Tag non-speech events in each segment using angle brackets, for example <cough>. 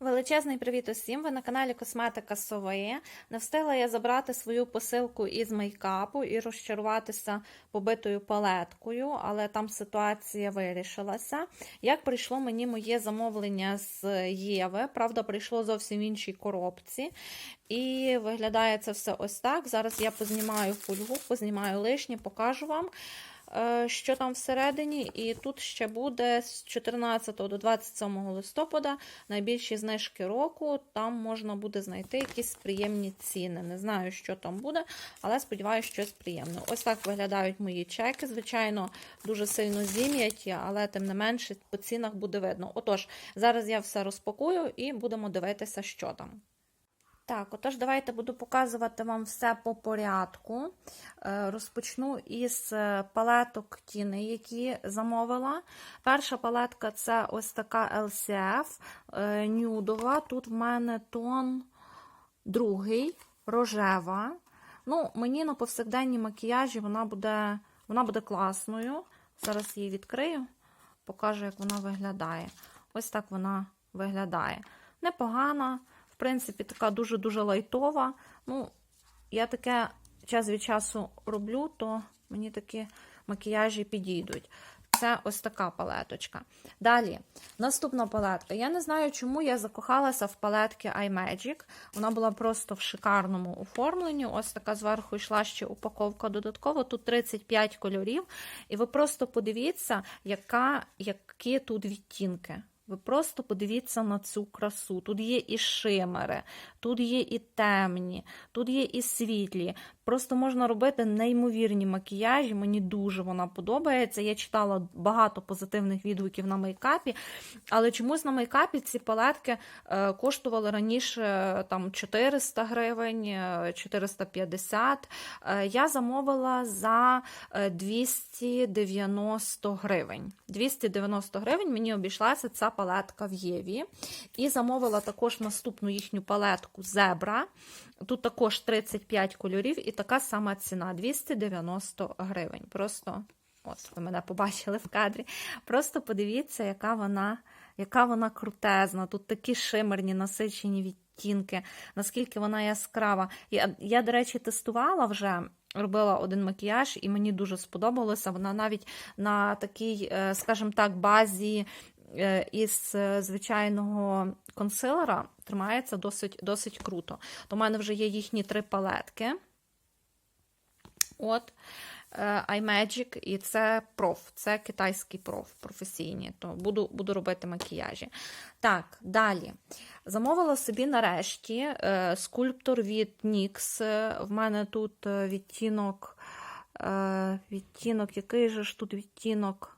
Величезний привіт усім! Ви на каналі Косметика Соває. Не встигла я забрати свою посилку із мейкапу і розчаруватися побитою палеткою, але там ситуація вирішилася. Як прийшло мені моє замовлення з Єви, правда, прийшло зовсім в іншій коробці. І виглядає це все ось так. Зараз я познімаю фольгу, познімаю лишнє, покажу вам. Е, Що там всередині, і тут ще буде з 14 до 27 листопада найбільші знижки року. Там можна буде знайти якісь приємні ціни. Не знаю, що там буде, але сподіваюся, щось приємне. Ось так виглядають мої чеки. Звичайно, дуже сильно зім'яті, але тим не менше по цінах буде видно. Отож, зараз я все розпакую і будемо дивитися, що там. Так, отож, давайте буду показувати вам все по порядку. Е, Розпочну із е, палеток тіни, які замовила. Перша палетка це ось така LCF е, нюдова. Тут в мене тон другий, рожева. Ну, Мені на повсякденній макіяжі вона буде, вона буде класною. Зараз її відкрию, покажу, як вона виглядає. Ось так вона виглядає. Непогана. В принципі, така дуже-дуже лайтова. Ну, я таке час від часу роблю, то мені такі макіяжі підійдуть. Це ось така палеточка. Далі, наступна палетка. Я не знаю, чому я закохалася в палетки iMagic. Вона була просто в шикарному оформленні. Ось така зверху йшла ще упаковка додатково. Тут 35 кольорів. І ви просто подивіться, яка, які тут відтінки. Ви просто подивіться на цю красу. Тут є і шимери, тут є і темні, тут є і світлі. Просто можна робити неймовірні макіяжі. Мені дуже вона подобається. Я читала багато позитивних відгуків на мейкапі, але чомусь на мейкапі ці палетки е, коштували раніше е, там 400 гривень, е, 450. Е, я замовила за е, 290 гривень. 290 гривень мені обійшлася ця палетка в Єві. І замовила також наступну їхню палетку Зебра. Тут також 35 кольорів і така сама ціна 290 гривень. Просто, от, ви мене побачили в кадрі. Просто подивіться, яка вона, яка вона крутезна. Тут такі шимерні, насичені відтінки, наскільки вона яскрава. Я, я до речі, тестувала вже. Робила один макіяж, і мені дуже сподобалося. Вона навіть на такій, е, скажімо так, базі із е, звичайного консилера тримається досить досить круто. То в мене вже є їхні три палетки. От. iMagic, і це проф, це китайський проф, професійні, то буду буду робити макіяжі. Так, далі. Замовила собі нарешті е, скульптор від NYX. В мене тут е, відтінок, е, відтінок, який же ж тут відтінок?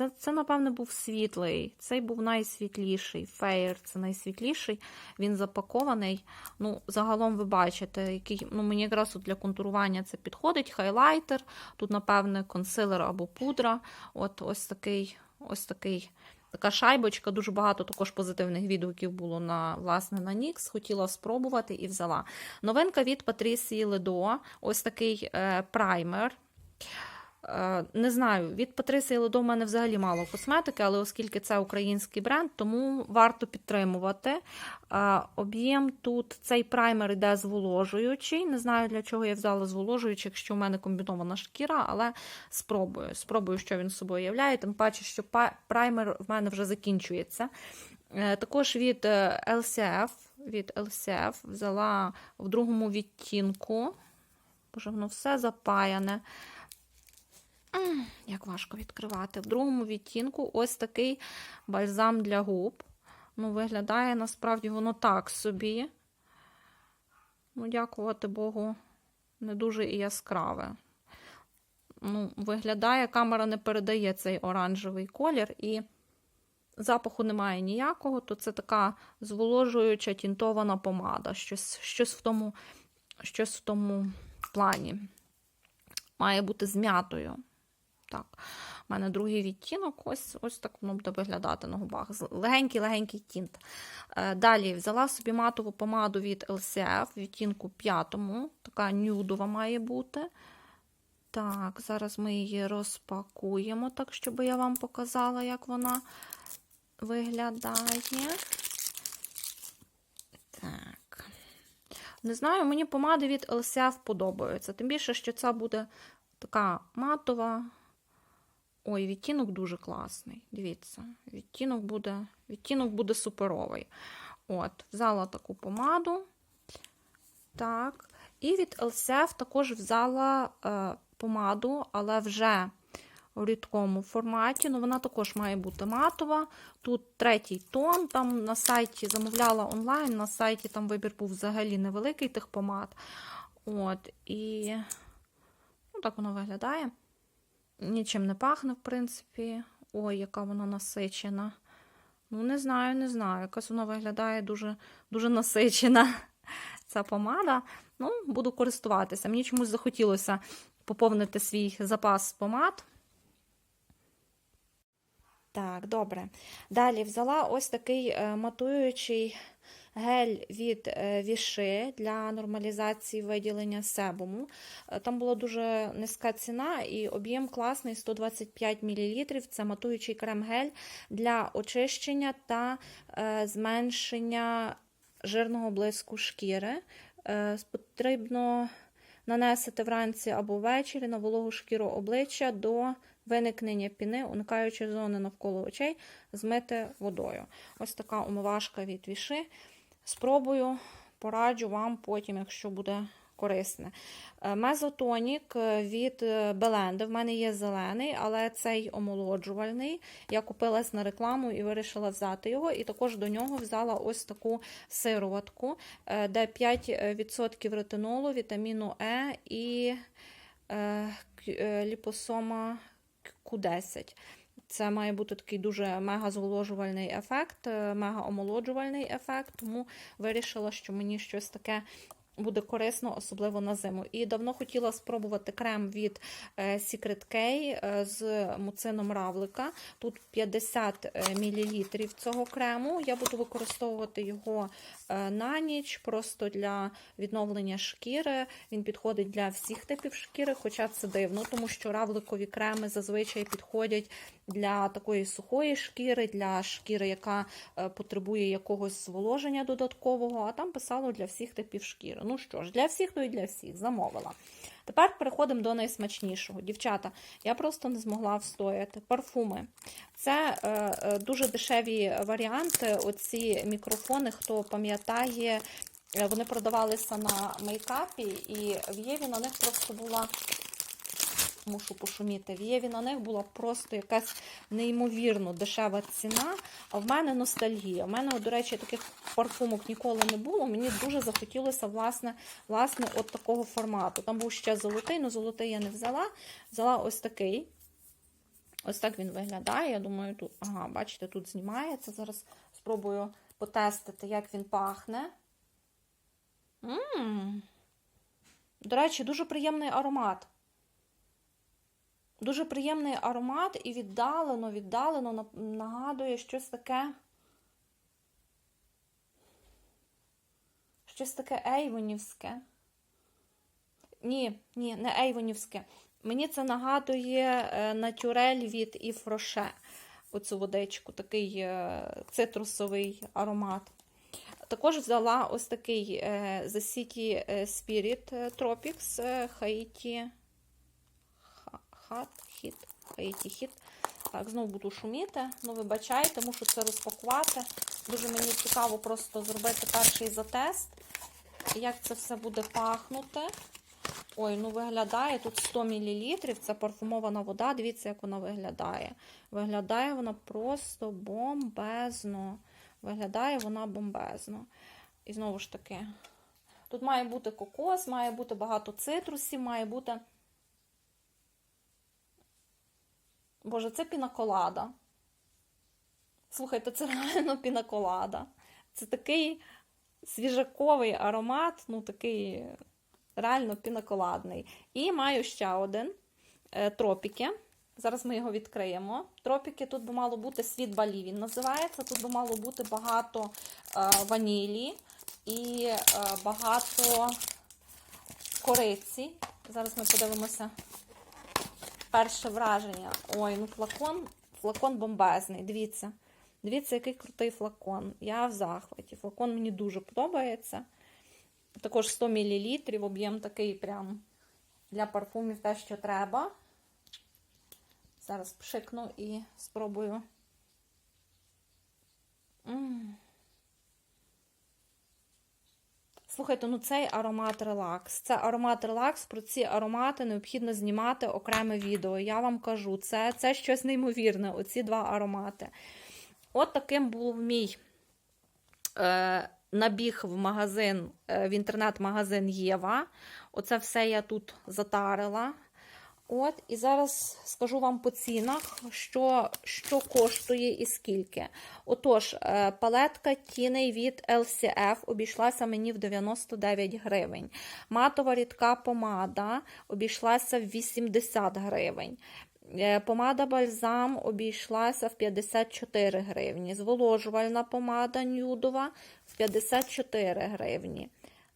Це, це, напевне, був світлий. Цей був найсвітліший. Феєр це найсвітліший. Він запакований. Ну, Загалом ви бачите, який, ну, мені якраз для контурування це підходить. Хайлайтер. Тут, напевне, консилер або пудра. От Ось такий, ось такий. Така шайбочка, дуже багато також позитивних відгуків було на власне на NYX. Хотіла спробувати і взяла. Новинка від Патрісії Ледо. Ось такий е, праймер. Не знаю, від Патрисії Ледо в мене взагалі мало косметики, але оскільки це український бренд, тому варто підтримувати. Об'єм тут цей праймер йде зволожуючий. Не знаю, для чого я взяла зволожуючий, якщо в мене комбінована шкіра, але спробую. Спробую, що він з собою являє, тим паче, що праймер в мене вже закінчується. Е, також від LCF, від LCF взяла в другому відтінку. Боже, воно все запаяне. Як важко відкривати. В другому відтінку ось такий бальзам для губ. Ну, Виглядає насправді воно так собі. Ну, Дякувати Богу, не дуже і яскраве. Ну, Виглядає, камера не передає цей оранжевий колір, і запаху немає ніякого, то це така зволожуюча тінтована помада. Щось щось, в тому, щось в тому плані. Має бути зм'ятою. Так, У мене другий відтінок, ось ось так воно буде виглядати на губах. Легенький-легенький тінт. Е, далі взяла собі матову помаду від LCF, відтінку п'ятому. Така нюдова має бути. Так, зараз ми її розпакуємо, так, щоб я вам показала, як вона виглядає. Так. Не знаю, мені помади від LCF подобаються. Тим більше, що ця буде така матова. Ой, відтінок дуже класний. Дивіться, відтінок буде, відтінок буде суперовий. От, взяла таку помаду. Так. І від LCF також взяла е, помаду, але вже у рідкому форматі. Ну, вона також має бути матова. Тут третій тон. Там на сайті замовляла онлайн, на сайті там вибір був взагалі невеликий тих помад. От, і ну, так воно виглядає. Нічим не пахне, в принципі. Ой, яка вона насичена. Ну, не знаю, не знаю. Якась вона виглядає дуже, дуже насичена. <laughs> Ця помада. Ну, буду користуватися. Мені чомусь захотілося поповнити свій запас помад. Так, добре. Далі взяла ось такий е, матуючий гель від е, Віши для нормалізації виділення себуму. Е, Там була дуже низька ціна і об'єм класний 125 мл. Це матуючий крем-гель для очищення та е, зменшення жирного блиску шкіри. Потрібно нанесити вранці або ввечері на вологу шкіру обличчя до виникнення піни, уникаючи зони навколо очей, змити водою. Ось така умивашка від віши. Спробую, пораджу вам потім, якщо буде корисне. Е, Мезотонік від Беленди. В мене є зелений, але цей омолоджувальний. Я купилась на рекламу і вирішила взяти його. І також до нього взяла ось таку сироватку, е, де 5% ретинолу, вітаміну Е і е, е, ліпосома Q10. Це має бути такий дуже мега-зволожувальний ефект, е, мега-омолоджувальний ефект, тому вирішила, що мені щось таке буде корисно, особливо на зиму. І давно хотіла спробувати крем від е, Secret K е, з муцином равлика. Тут 50 мл цього крему. Я буду використовувати його е, на ніч, просто для відновлення шкіри. Він підходить для всіх типів шкіри, хоча це дивно, тому що равликові креми зазвичай підходять для такої сухої шкіри, для шкіри, яка е, потребує якогось зволоження додаткового, а там писало для всіх типів шкіри. Ну що ж, для всіх, то і для всіх замовила. Тепер переходимо до найсмачнішого. Дівчата, я просто не змогла встояти. Парфуми. Це е, е, дуже дешеві варіанти. Оці мікрофони, хто пам'ятає, е, вони продавалися на мейкапі, і в Єві на них просто була мушу пошуміти. В Єві на них була просто якась неймовірно дешева ціна. А в мене ностальгія. У мене, до речі, таких парфумок ніколи не було. Мені дуже захотілося власне, власне от такого формату. Там був ще золотий, але золотий я не взяла. Взяла ось такий. Ось так він виглядає. Я думаю, тут, ага, бачите, тут знімається. Зараз спробую потестити, як він пахне. М-м. До речі, дуже приємний аромат. Дуже приємний аромат і віддалено, віддалено нагадує щось таке. Щось таке ейвонівське. Ні, ні, не ейвонівське. Мені це нагадує е, натюрель від Ів Роше. Оцю водичку, такий е, цитрусовий аромат. Також взяла ось такий е, The City Spirit Tropics Haiti Хат, хіт, Хаїті хіт. Так, знову буду шуміти. Ну, вибачайте, мушу це розпакувати. Дуже мені цікаво просто зробити перший затест. Як це все буде пахнути. Ой, ну виглядає тут 100 мл. Це парфумована вода. Дивіться, як вона виглядає. Виглядає вона просто бомбезно. Виглядає вона бомбезно. І знову ж таки, тут має бути кокос, має бути багато цитрусів, має бути. Боже, це пінаколада. Слухайте, це реально пінаколада. Це такий свіжаковий аромат, ну такий реально пінаколадний. І маю ще один е, тропіки. Зараз ми його відкриємо. Тропіки тут би мало бути світ балі, він називається. Тут би мало бути багато е, ванілі і е, багато кориці. Зараз ми подивимося перше враження. Ой, ну флакон, флакон бомбезний. Дивіться. Дивіться, який крутий флакон. Я в захваті. Флакон мені дуже подобається. Також 100 мл, об'єм такий прям для парфумів те, що треба. Зараз пшикну і спробую. М. Слухайте, ну цей аромат релакс. Це аромат релакс. Про ці аромати необхідно знімати окреме відео. Я вам кажу, це, це щось неймовірне, оці два аромати. От таким був мій е, набіг в магазин, е, в інтернет-магазин Єва. Оце все я тут затарила. От, і зараз скажу вам по цінах, що, що коштує і скільки. Отож, е, палетка тіней від LCF обійшлася мені в 99 гривень. Матова рідка помада обійшлася в 80 гривень. Е, Помада бальзам обійшлася в 54 гривні. Зволожувальна помада нюдова в 54 гривні.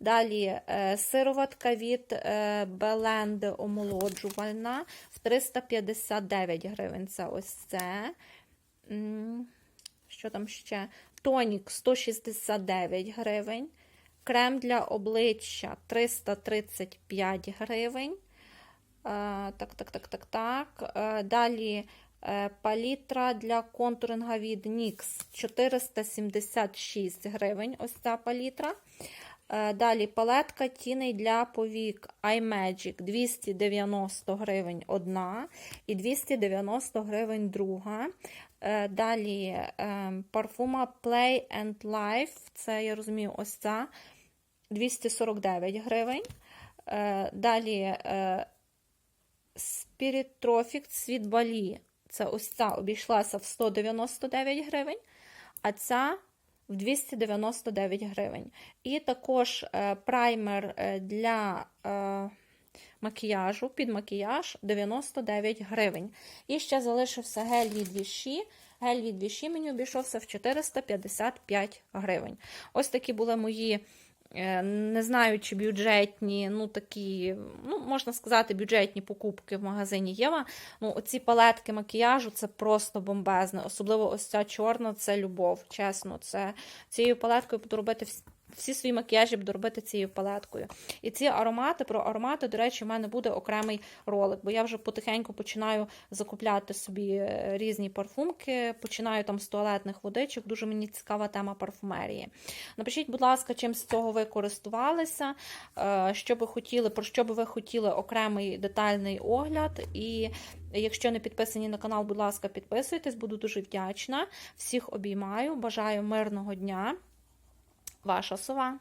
Далі е, сироватка від е, Беленди омолоджувальна в 359 гривень. Це ось це. Що там ще? Тонік 169 гривень. Крем для обличчя 335 гривень. Е, Так, так, так, так, так. Е, Далі е, палітра для контуринга від NYX 476 гривень. Ось ця палітра. Е, Далі палетка тіней для повік iMagic 290 гривень одна і 290 гривень друга. Е, Далі е, парфума Play and Life, це я розумію, ось ця 249 гривень. Далі Spirit Trophic Світ Балі. Це ось ця обійшлася в 199 гривень, а ця в 299 гривень. І також е, праймер е, для е, макіяжу під макіяж 99 гривень. І ще залишився гель від Віші. Гель від Віші мені обійшовся в 455 гривень. Ось такі були мої. Е, Не знаю, чи бюджетні, ну такі, ну можна сказати, бюджетні покупки в магазині Єва. Ну, оці палетки макіяжу це просто бомбезне. Особливо ось ця чорна це любов. Чесно, це цією палеткою буду робити всі, свої макіяжі буду робити цією палеткою. І ці аромати, про аромати, до речі, в мене буде окремий ролик, бо я вже потихеньку починаю закупляти собі е, різні парфумки, починаю там з туалетних водичок. Дуже мені цікава тема парфумерії. Напишіть, будь ласка, чим з цього ви користувалися, е, що би хотіли, про що би ви хотіли окремий детальний огляд. І якщо не підписані на канал, будь ласка, підписуйтесь, буду дуже вдячна. Всіх обіймаю, бажаю мирного дня. Ваша сова.